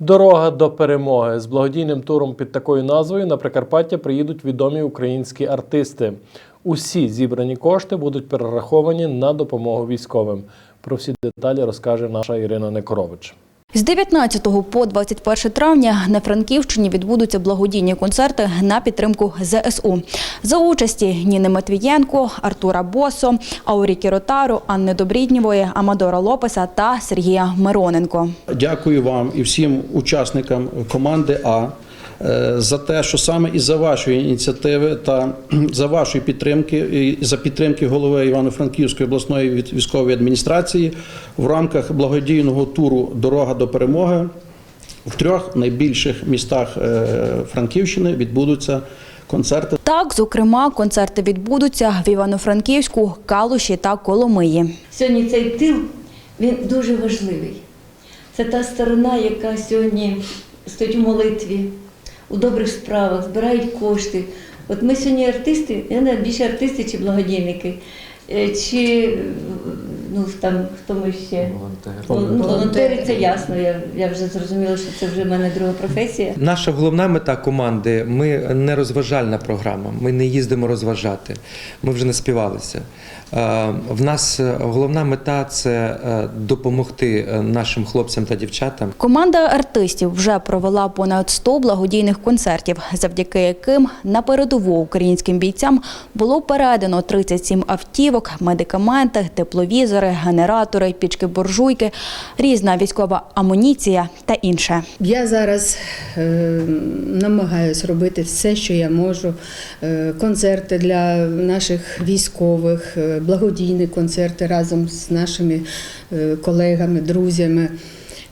Дорога до перемоги з благодійним туром під такою назвою на Прикарпаття приїдуть відомі українські артисти. Усі зібрані кошти будуть перераховані на допомогу військовим. Про всі деталі розкаже наша Ірина Некорович. З 19 по 21 травня на Франківщині відбудуться благодійні концерти на підтримку ЗСУ. За участі Ніни Матвієнко, Артура Босо, Ауріки Ротару, Анни Добріднєвої, Амадора Лопеса та Сергія Мироненко. Дякую вам і всім учасникам команди А за те, що саме із за вашої ініціативи та за вашої підтримки, і за підтримки голови Івано-Франківської обласної військової адміністрації в рамках благодійного туру Дорога до перемоги в трьох найбільших містах е, Франківщини відбудуться концерти. Так, зокрема, концерти відбудуться в Івано-Франківську, Калуші та Коломиї. Сьогодні цей тил він дуже важливий. Це та сторона, яка сьогодні стоїть у молитві, у добрих справах, збирають кошти. От ми сьогодні артисти, я не більше артисти чи благодійники, е, чи ну там хто ми ще волонтери. Ну, волонтери це ясно. Я, я вже зрозуміла, що це вже в мене друга професія. Наша головна мета команди ми не розважальна програма. Ми не їздимо розважати. Ми вже не співалися. Е, В нас е, головна мета це е, допомогти нашим хлопцям та дівчатам Команда артистів вже провела понад 100 благодійних концертів, завдяки яким на передову українським бійцям було передано 37 автівок, медикаменти, тепловізори, генератори, пічки буржуйки, різна військова амуніція та інше. Я зараз е, намагаюся робити все, що я можу. Е, концерти для наших військових, е, благодійні концерти разом з нашими е, колегами, друзями.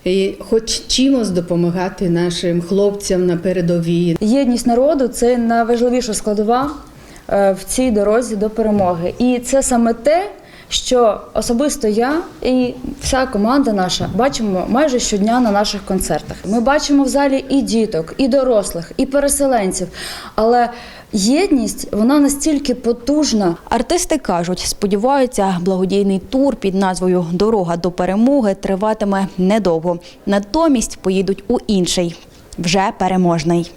І хоч чимось допомагати нашим хлопцям на передовій. Єдність народу це найважливіша складова е, в цій дорозі до перемоги. І це саме те, що особисто я і вся команда наша бачимо майже щодня на наших концертах. Ми бачимо в залі і діток, і дорослих, і переселенців. Але єдність вона настільки потужна, Артисти кажуть, сподіваються, благодійний тур під назвою Дорога до перемоги триватиме недовго. Натомість поїдуть у інший, вже переможний.